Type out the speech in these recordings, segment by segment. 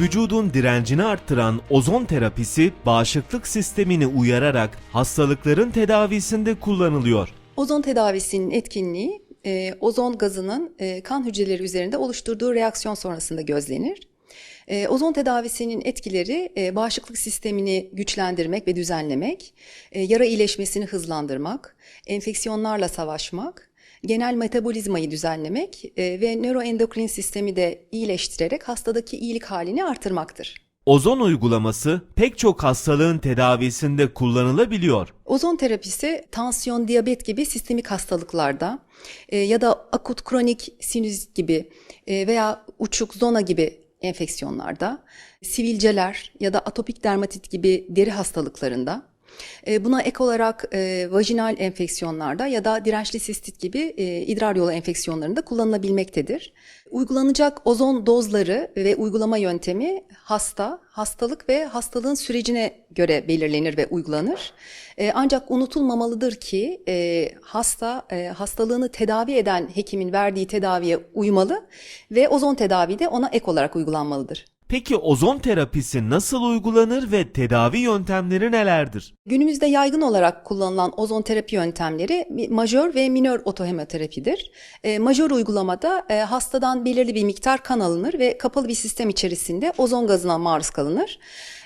Vücudun direncini arttıran ozon terapisi bağışıklık sistemini uyararak hastalıkların tedavisinde kullanılıyor. Ozon tedavisinin etkinliği e, ozon gazının e, kan hücreleri üzerinde oluşturduğu reaksiyon sonrasında gözlenir. E, ozon tedavisinin etkileri e, bağışıklık sistemini güçlendirmek ve düzenlemek, e, yara iyileşmesini hızlandırmak, enfeksiyonlarla savaşmak, genel metabolizmayı düzenlemek e, ve nöroendokrin sistemi de iyileştirerek hastadaki iyilik halini artırmaktır. Ozon uygulaması pek çok hastalığın tedavisinde kullanılabiliyor. Ozon terapisi tansiyon, diyabet gibi sistemik hastalıklarda e, ya da akut kronik sinüzit gibi e, veya uçuk zona gibi enfeksiyonlarda, sivilceler ya da atopik dermatit gibi deri hastalıklarında, buna ek olarak e, vajinal enfeksiyonlarda ya da dirençli sistit gibi e, idrar yolu enfeksiyonlarında kullanılabilmektedir. Uygulanacak ozon dozları ve uygulama yöntemi hasta, hastalık ve hastalığın sürecine göre belirlenir ve uygulanır. E, ancak unutulmamalıdır ki hasta hastalığını tedavi eden hekimin verdiği tedaviye uymalı ve ozon tedavi de ona ek olarak uygulanmalıdır. Peki ozon terapisi nasıl uygulanır ve tedavi yöntemleri nelerdir? Günümüzde yaygın olarak kullanılan ozon terapi yöntemleri majör ve minör otohemoterapidir. E, majör uygulamada e, hastadan belirli bir miktar kan alınır ve kapalı bir sistem içerisinde ozon gazına maruz kalınır.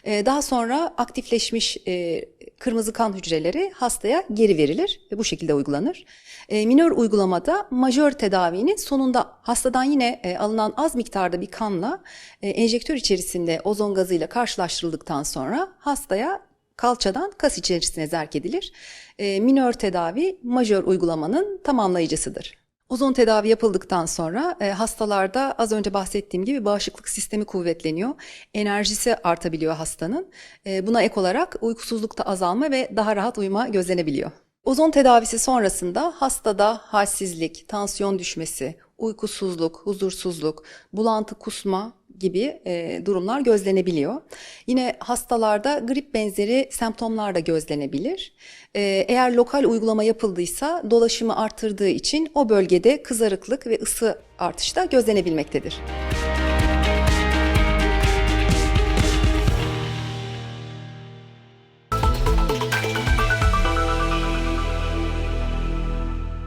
E, daha sonra aktifleşmiş e, kırmızı kan hücreleri hastaya geri verilir ve bu şekilde uygulanır. E, minör uygulamada majör tedavinin sonunda hastadan yine e, alınan az miktarda bir kanla e, enjektör içerisinde ozon gazıyla karşılaştırıldıktan sonra hastaya kalçadan kas içerisine zerk edilir. E, minör tedavi majör uygulamanın tamamlayıcısıdır. Ozon tedavi yapıldıktan sonra e, hastalarda az önce bahsettiğim gibi bağışıklık sistemi kuvvetleniyor. Enerjisi artabiliyor hastanın. E, buna ek olarak uykusuzlukta azalma ve daha rahat uyuma gözlenebiliyor. Ozon tedavisi sonrasında hastada halsizlik, tansiyon düşmesi, uykusuzluk, huzursuzluk, bulantı, kusma gibi e, durumlar gözlenebiliyor. Yine hastalarda grip benzeri semptomlar da gözlenebilir. E, eğer lokal uygulama yapıldıysa dolaşımı artırdığı için o bölgede kızarıklık ve ısı artışı da gözlenebilmektedir.